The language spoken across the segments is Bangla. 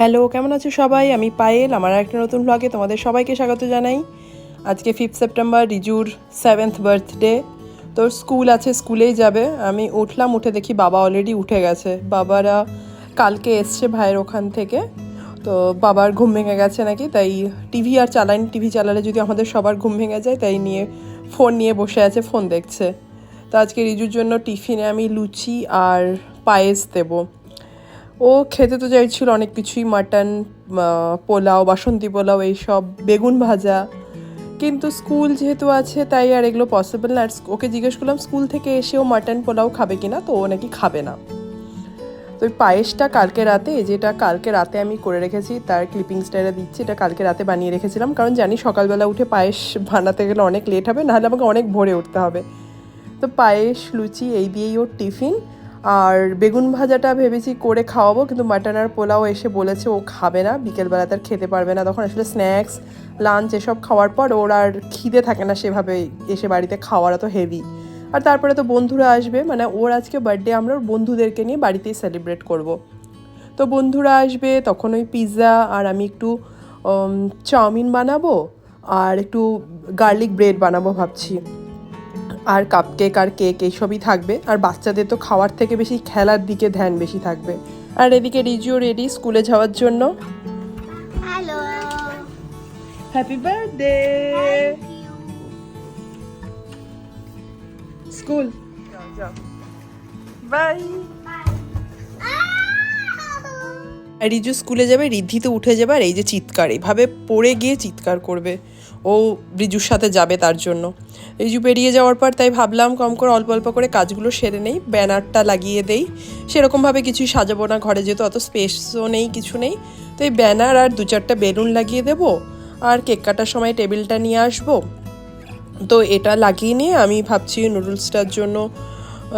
হ্যালো কেমন আছো সবাই? আমি পায়েল, আমার একটা নতুন ব্লগে তোমাদের সবাইকে স্বাগত জানাই। আজকে ফিফথ সেপ্টেম্বর রিজুর সেভেন্থ বার্থডে তোর স্কুল আছে স্কুলেই যাবে। আমি উঠলাম, উঠে দেখি বাবা অলরেডি উঠে গেছে। বাবারা কালকে এসছে ভাইয়ের ওখান থেকে। তো বাবার ঘুম ভেঙে গেছে নাকি, তাই টিভি আর চালাইনি টিভি চালালে যদি আমাদের সবার ঘুম ভেঙে যায়, তাই নিয়ে ফোন নিয়ে বসে আছে ফোন দেখছে। তো আজকে রিজুর জন্য টিফিনে আমি লুচি আর পায়েস দেবো। ও খেতে তো চাইছিল অনেক কিছুই, মাটন পোলাও, বাসন্তী পোলাও, এইসব, বেগুন ভাজা। কিন্তু স্কুল যেহেতু আছে, তাই আর এগুলো পসিবল না। আর ওকে জিজ্ঞেস করলাম, স্কুল থেকে এসেও মাটন, পোলাও খাবে কি না? তো ও নাকি খাবে না। তো ওই পায়েসটা কালকে রাতে যেটা কালকে রাতে আমি করে রেখেছি, তার ক্লিপিংসটা এটা দিচ্ছি, এটা কালকে রাতে বানিয়ে রেখেছিলাম। কারণ জানি সকালবেলা উঠে পায়েস বানাতে গেলে অনেক লেট হবে, নাহলে আমাকে অনেক ভোরে উঠতে হবে। তো পায়েস, লুচি, এই দিয়েই ওর টিফিন। আর বেগুন ভাজাটা ভেবেছি করে খাওয়াবো, কিন্তু মাটন আর পোলাও এসে বলেছে ও খাবে না, বিকেলবেলা তার খেতে পারবে না। তখন আসলে স্ন্যাক্স লাঞ্চ এসব খাওয়ার পর ওর আর খিদে থাকে না সেভাবে এসে বাড়িতে খাওয়ার তো হেভি আর তারপরে তো বন্ধুরা আসবে মানে ওর আজকে বার্থডে আমরা ওর বন্ধুদেরকে নিয়ে বাড়িতেই সেলিব্রেট করব। তো বন্ধুরা আসবে, তখন ওই পিৎজা আর আমি একটু চাউমিন বানাবো, আর একটু গার্লিক ব্রেড বানাবো ভাবছি। আর কাপকেক আর কেক এইসবই থাকবে। আর বাচ্চাদের তো খাওয়ার থেকে বেশি খেলার দিকে ধ্যান বেশি থাকবে। আর এদিকে রিজিও রেডি স্কুলে যাওয়ার জন্য। Hello happy birthday school bye Riju স্কুলে যাবে রিদ্ধি তো উঠে যাবে আর এই যে চিৎকার এভাবে পড়ে গিয়ে চিৎকার করবে। ও রিজুর সাথে যাবে তার জন্য। রিজু বেরিয়ে যাওয়ার পর তাই ভাবলাম কম করে অল্প অল্প করে কাজগুলো সেরে নেই, ব্যানারটা লাগিয়ে দেই। সেরকমভাবে কিছুই সাজাবো না ঘরে যেহেতু অত স্পেসও নেই, কিছু নেই। তো এই ব্যানার আর দু চারটা বেলুন লাগিয়ে দেবো আর কেক কাটার সময় টেবিলটা নিয়ে আসব। তো এটা লাগিয়ে নিয়ে আমি ভাবছি নুডলসটার জন্য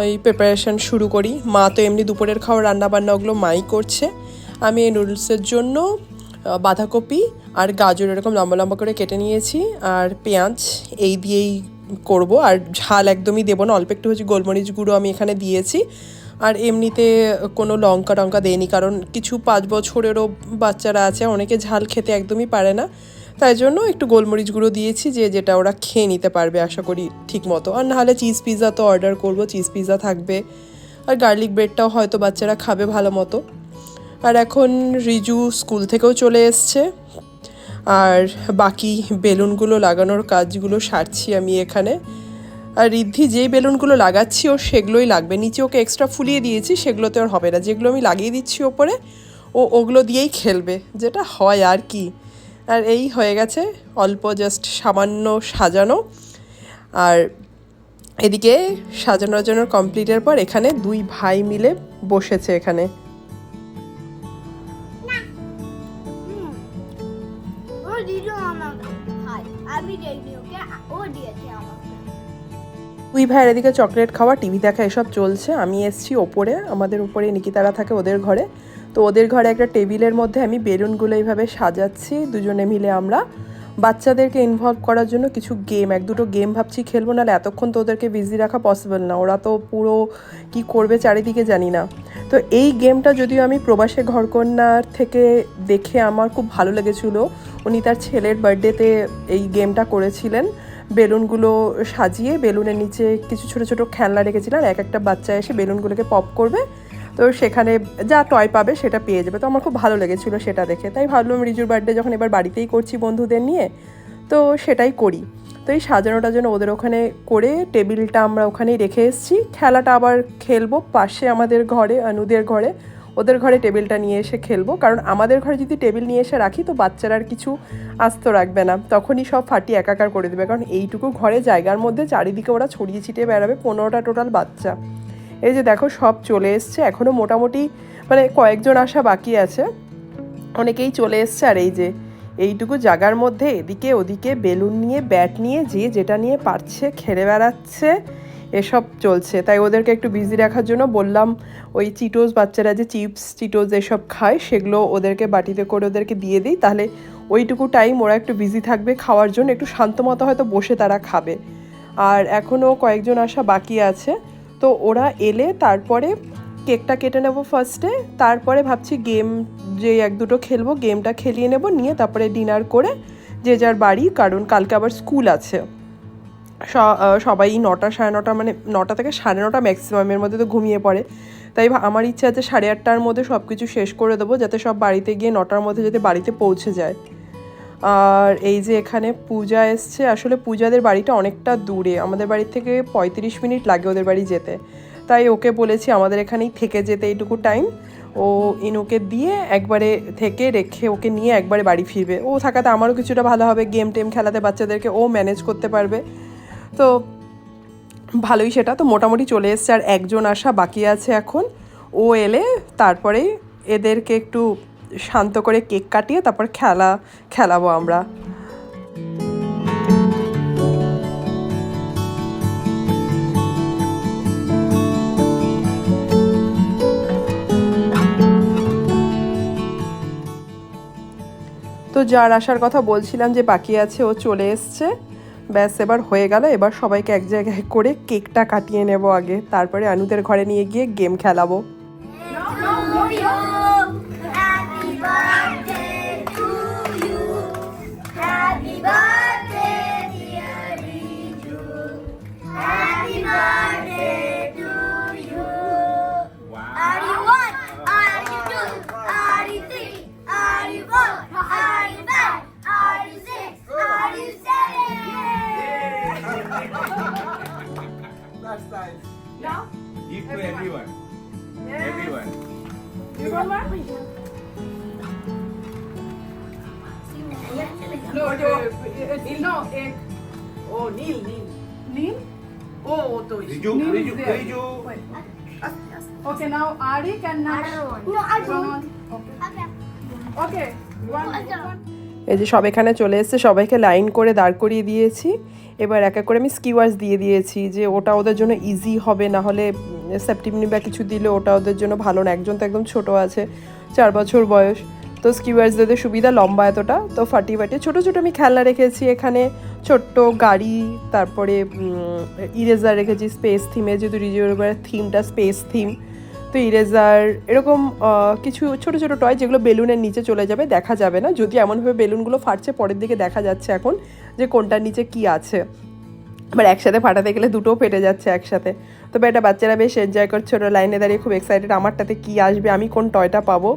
ওই প্রিপারেশান শুরু করি। মা তো এমনি দুপুরের খাওয়া রান্না বান্না ওগুলো মাই করছে। আমি এই নুডলসের জন্য বাঁধাকপি আর গাজর এরকম লম্বা লম্বা করে কেটে নিয়েছি আর পেঁয়াজ, এই দিয়েই করব। আর ঝাল একদমই দেবো না, অল্প একটু হচ্ছে গোলমরিচ গুঁড়ো আমি এখানে দিয়েছি। আর এমনিতে কোনো লঙ্কা টঙ্কা দেয়নি কারণ কিছু পাঁচ বছরেরও বাচ্চারা আছে, অনেকে ঝাল খেতে একদমই পারে না। তাই জন্য একটু গোলমরিচ গুঁড়ো দিয়েছি যে যেটা ওরা খেয়ে নিতে পারবে আশা করি ঠিক মতো আর নাহলে চিজ পিৎজা তো অর্ডার করব, চিজ পিৎজা থাকবে। আর গার্লিক ব্রেডটাও হয়তো বাচ্চারা খাবে ভালো মতো। আর এখন রিজু স্কুল থেকেও চলে এসছে। আর বাকি বেলুনগুলো লাগানোর কাজগুলো সারছি আমি এখানে। আর রিদ্ধি যেই বেলুনগুলো লাগাচ্ছি ও সেগুলোই লাগবে। নিচে ওকে এক্সট্রা ফুলিয়ে দিয়েছি, সেগুলোতে ওর হবে না। যেগুলো আমি লাগিয়ে দিচ্ছি ওপরে, ও ওগুলো দিয়েই খেলবে। যেটা হয় আর কি। আর এই হয়ে গেছে, অল্প জাস্ট সামান্য সাজানো। আর এদিকে সাজানো সাজানোর কমপ্লিটের পর এখানে দুই ভাই মিলে বসেছে এখানে। দুই ভাইয়ের এদিকে চকলেট খাওয়া, টিভি দেখা, এসব চলছে। আমি এসছি ওপরে, আমাদের উপরে নিকিতারা থাকে ওদের ঘরে। তো ওদের ঘরে একটা টেবিলের মধ্যে আমি বেলুনগুলো এইভাবে সাজাচ্ছি, দুজনে মিলে আমরা। বাচ্চাদেরকে ইনভলভ করার জন্য কিছু গেম এক দুটো গেম ভাবছি খেলব, নাহলে এতক্ষণ তো ওদেরকে বিজি রাখা পসিবল না। ওরা তো পুরো কি করবে চারিদিকে জানি না। তো এই গেমটা যদিও আমি প্রবাসে ঘরকন্যার থেকে দেখে আমার খুব ভালো লেগেছিল, উনি তার ছেলের বার্থডেতে এই গেমটা করেছিলেন। বেলুনগুলো সাজিয়ে বেলুনের নিচে কিছু ছোট ছোট খেলনা রেখেছিলেন এক একটা বাচ্চা এসে বেলুনগুলোকে পপ করবে। তো সেখানে যা টয় পাবে সেটা পেয়ে যাবে। তো আমার খুব ভালো লেগেছিলো সেটা দেখে। তাই ভাবলাম রিজুর বার্থডে যখন এবার বাড়িতেই করছি বন্ধুদের নিয়ে, তো সেটাই করি। তো এই সাজানোটা যেন ওদের ওখানে করে টেবিলটা আমরা ওখানেই রেখে এসেছি। খেলাটা আবার খেলব পাশে আমাদের ঘরে অনুদের ঘরে। ওদের ঘরে টেবিলটা নিয়ে এসে খেলব। কারণ আমাদের ঘরে যদি টেবিল নিয়ে এসে রাখি, তো বাচ্চারা আর কিছু আস্ত রাখবে না। তখনই সব ফাটিয়ে একাকার করে দেবে। কারণ এইটুকু ঘরে জায়গার মধ্যে চারিদিকে ওরা ছড়িয়ে ছিটিয়ে বেড়াবে পনেরোটা টোটাল বাচ্চা। এই যে দেখো, সব চলে এসছে। এখনও মোটামুটি মানে কয়েকজন আসা বাকি আছে। অনেকেই চলে এসছে। আর এই যে এইটুকু জায়গার মধ্যে এদিকে ওদিকে বেলুন নিয়ে, ব্যাট নিয়ে, যে যেটা নিয়ে পারছে খেলে বেড়াচ্ছে। এসব চলছে। তাই ওদেরকে একটু বিজি রাখার জন্য বললাম, ওই চিটোস বাচ্চারা যে চিপস চিটোস এসব খায়, সেগুলো ওদেরকে বাটিতে করে ওদেরকে দিয়ে দিই। তাহলে ওইটুকু টাইম ওরা একটু বিজি থাকবে খাওয়ার জন্য, একটু শান্ত মতো হয়তো বসে তারা খাবে। আর এখনও কয়েকজন আসা বাকি আছে। তো ওরা এলে তারপরে কেকটা কেটে নেব ফার্স্টে তারপরে ভাবছি গেম যে এক দুটো খেলব গেমটা খেলিয়ে নেব, নিয়ে তারপরে ডিনার করে যে যার বাড়ি, কারণ কালকে আবার স্কুল আছে। সবাই নটা সাড়ে নটা মানে নটা থেকে সাড়ে নটা ম্যাক্সিমামের মধ্যে তো ঘুমিয়ে পড়ে। তাই আমার ইচ্ছা আছে সাড়ে আটটার মধ্যে সব কিছু শেষ করে দেবো যাতে সব বাড়িতে গিয়ে নটার মধ্যে যাতে বাড়িতে পৌঁছে যায়। আর এই যে এখানে পূজা এসছে, আসলে পূজাদের বাড়িটা অনেকটা দূরে। আমাদের বাড়ি থেকে পঁয়ত্রিশ মিনিট লাগে ওদের বাড়ি যেতে। তাই ওকে বলেছি আমাদের এখানেই থেকে যেতে এইটুকু টাইম ও ইনুকে দিয়ে একবারে থেকে রেখে ওকে নিয়ে একবারে বাড়ি ফিরবে। ও থাকাতে আমারও কিছুটা ভালো হবে গেম টেম খেলাতে বাচ্চাদেরকে ও ম্যানেজ করতে পারবে। তো ভালোই সেটা। তো মোটামুটি চলে এসছে আর একজন আসা বাকি আছে এখন। ও এলে তারপরে এদেরকে একটু শান্ত করে কেক কাটিয়ে তারপর খেলা, খেলাবো আমরা। তো যার আসার কথা বলছিলাম যে বাকি আছে, ও চলে এসছে। ব্যাস, এবার হয়ে গেল। এবার সবাইকে এক জায়গায় করে কেকটা কাটিয়ে নেব আগে। তারপরে আনুদের ঘরে নিয়ে গিয়ে গেম খেলাবো। No? Give to everyone. everyone. Yes. Everyone. Everyone? No, जो नील नो एक ओ नील नील नील ओ वो तो Riju Riju Riju Okay, now Ari can now. No, I don't. Okay. Okay. One. one. এই যে সব এখানে চলে এসেছে, সবাইকে লাইন করে দাঁড় করিয়ে দিয়েছি। এবার এক এক করে আমি স্কিওয়ার্স দিয়ে দিয়েছি যে ওটা ওদের জন্য ইজি হবে, না হলে সেপ্টিমনি বা কিছু দিলে ওটা ওদের জন্য ভালো না। একজন তো একদম ছোট আছে, চার বছর বয়স। তো স্কিওয়ার্স দিতে সুবিধা লম্বা এতটা, তো ফাটিয়ে ফাটিয়ে ছোটো ছোটো আমি খেলনা রেখেছি এখানে, ছোট্ট গাড়ি, তারপরে ইরেজার রেখেছি স্পেস থিমে যেহেতু রিজিওর থিমটা স্পেস থিম তো ইরেজার এরকম কিছু ছোট ছোট টয় যেগুলো বেলুনের নিচে চলে যাবে, দেখা যাবে না। যদি এমনভাবে বেলুনগুলো ফাটছে, পরের দিকে দেখা যাচ্ছে এখন যে কোনটার নিচে কি আছে। এবার একসাথে ফাটাতে গেলে দুটোও ফেটে যাচ্ছে একসাথে। তবে এটা বাচ্চারা বেশ এনজয় করছে ওরা লাইনে দাঁড়িয়ে, খুব এক্সাইটেড আমারটাতে কি আসবে, আমি কোন টয়টা পাবো?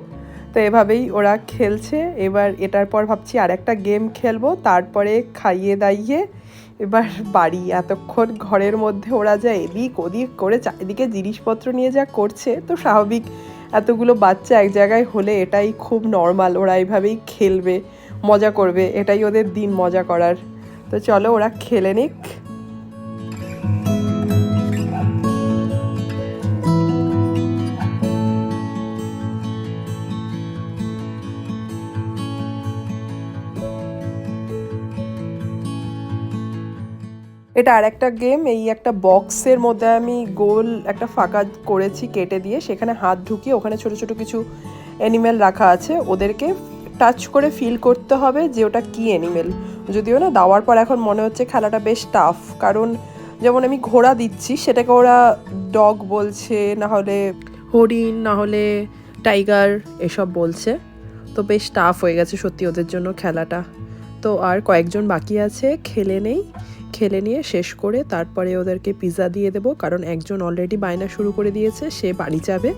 তো এভাবেই ওরা খেলছে। এবার এটার পর ভাবছি আর একটা গেম খেলব। তারপরে খাইয়ে দাইয়ে এবার বাড়ি, এতক্ষণ ঘরের মধ্যে ওরা যা এদিক ওদিক করে চারিদিকে জিনিসপত্র নিয়ে যা করছে, তো স্বাভাবিক এতগুলো বাচ্চা এক জায়গায় হলে এটাই খুব নর্মাল ওরা এইভাবেই খেলবে, মজা করবে, এটাই ওদের দিন মজা করার। তো চলো ওরা খেলে নিক। এটা আর একটা গেম এই একটা বক্সের মধ্যে আমি গোল একটা ফাঁকা করেছি কেটে দিয়ে, সেখানে হাত ঢুকিয়ে ওখানে ছোট ছোট কিছু অ্যানিমেল রাখা আছে, ওদেরকে টাচ করে ফিল করতে হবে যে ওটা কী অ্যানিমেল যদিও না, দেওয়ার পর এখন মনে হচ্ছে খেলাটা বেশ টাফ কারণ যেমন আমি ঘোড়া দিচ্ছি, সেটাকে ওরা ডগ বলছে, না হলে হরিণ, না হলে টাইগার এসব বলছে। তো বেশ টাফ হয়ে গেছে সত্যি ওদের জন্য খেলাটা। তো আর কয়েকজন বাকি আছে, খেলে নেই। খেলে নিয়ে শেষ করে তারপরে ওদেরকে পিৎজা দিয়ে দেবো, কারণ একজন অলরেডি বায়না শুরু করে দিয়েছে, সে বাড়ি যাবে।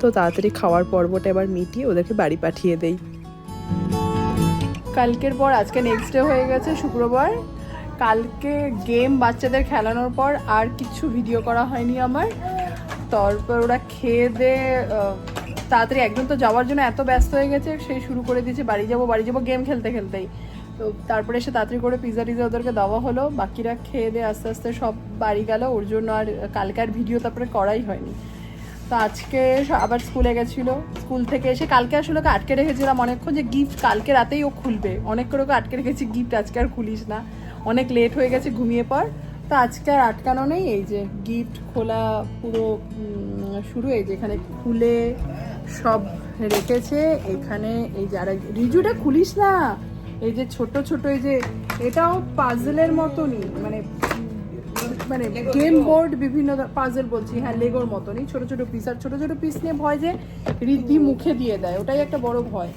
তো তাড়াতাড়ি খাওয়ার পর্বটা এবার মিটিয়ে ওদেরকে বাড়ি পাঠিয়ে দেই। কালকের পর, আজকে নেক্সট ডে হয়ে গেছে শুক্রবার। কালকে গেম বাচ্চাদের খেলানোর পর আর কিছু ভিডিও করা হয়নি আমার। তারপর ওরা খেয়ে দে তাড়াতাড়ি একজন তো যাওয়ার জন্য এত ব্যস্ত হয়ে গেছে সেই শুরু করে দিয়েছে, বাড়ি যাব বাড়ি যাব গেম খেলতে খেলতেই। তো তারপরে এসে তাড়াতাড়ি করে পিজা টিজা ওদেরকে দেওয়া হলো। বাকিরা খেয়ে দিয়ে আস্তে আস্তে সব বাড়ি গেল। ওর জন্য আর কালকে আর ভিডিও তারপরে করাই হয়নি। তো আজকে আবার স্কুলে গেছিল। স্কুল থেকে এসে কালকে আসলে ওকে আটকে রেখেছিলাম অনেকক্ষণ যে গিফট কালকে রাতেই ও খুলবে। অনেক করে ওকে আটকে রেখেছি গিফট আজকে আর খুলিস না। অনেক লেট হয়ে গেছে ঘুমিয়ে পর। তো আজকে আর আটকানো নেই। এই যে গিফট খোলা পুরো শুরু। এই যে এখানে খুলে সব রেখেছে। এখানে এই যারা রিজুটা খুলিস না। এই যে ছোট ছোট এই যে এটাও পাজলের মতনই মানে মানে গেম বোর্ড বিভিন্ন পাজল বলছি হ্যাঁ লেগোর মতনই ছোট ছোট পিস আর ছোট ছোট পিস নিয়ে ভয় যে রিদ্ধি মুখে দিয়ে দেয় ওটাই একটা বড় ভয়।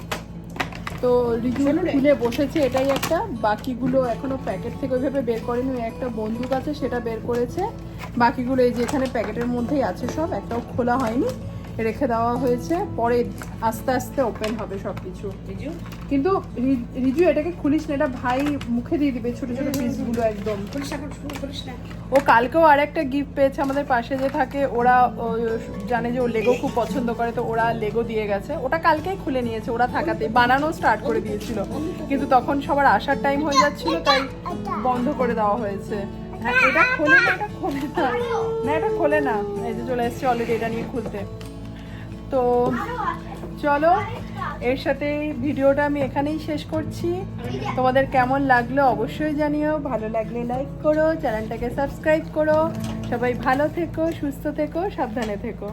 তো রিজু খুলে বসেছে এটাই একটা বাকিগুলো এখনও প্যাকেট থেকে ওইভাবে বের করেনি ওই একটা বন্দুক আছে সেটা বের করেছে বাকিগুলো এই যে এখানে প্যাকেটের মধ্যেই আছে সব একটাও খোলা হয়নি। রেখে দেওয়া হয়েছে। পরে আস্তে আস্তে ওপেন হবে সব কিছু কিন্তু রিজু এটাকে খুলিস না এটা ভাই মুখে দিয়ে দিবে ছোট ছোট পিসগুলো একদম। ও কালকেও আর একটা গিফট পেয়েছে আমাদের পাশে যে থাকে ওরা জানে যে ও লেগো খুব পছন্দ করে তো ওরা লেগো দিয়ে গেছে। ওটা কালকেই খুলে নিয়েছে ওরা থাকাতে বানানো স্টার্ট করে দিয়েছিল। কিন্তু তখন সবার আসার টাইম হয়ে যাচ্ছিল তাই বন্ধ করে দেওয়া হয়েছে। হ্যাঁ এটা খোলে না এটা খোলে না। না এটা খোলে না। এই যে চলে এসছে অলরেডি এটা নিয়ে খুলতে। তো চলো, এর সাথে ভিডিওটা আমি এখানেই শেষ করছি। তোমাদের কেমন লাগল অবশ্যই জানিও। ভালো লাগলে লাইক করো, চ্যানেলটাকে সাবস্ক্রাইব করো। সবাই ভালো থেকো, সুস্থ থেকো, সাবধানে থেকো।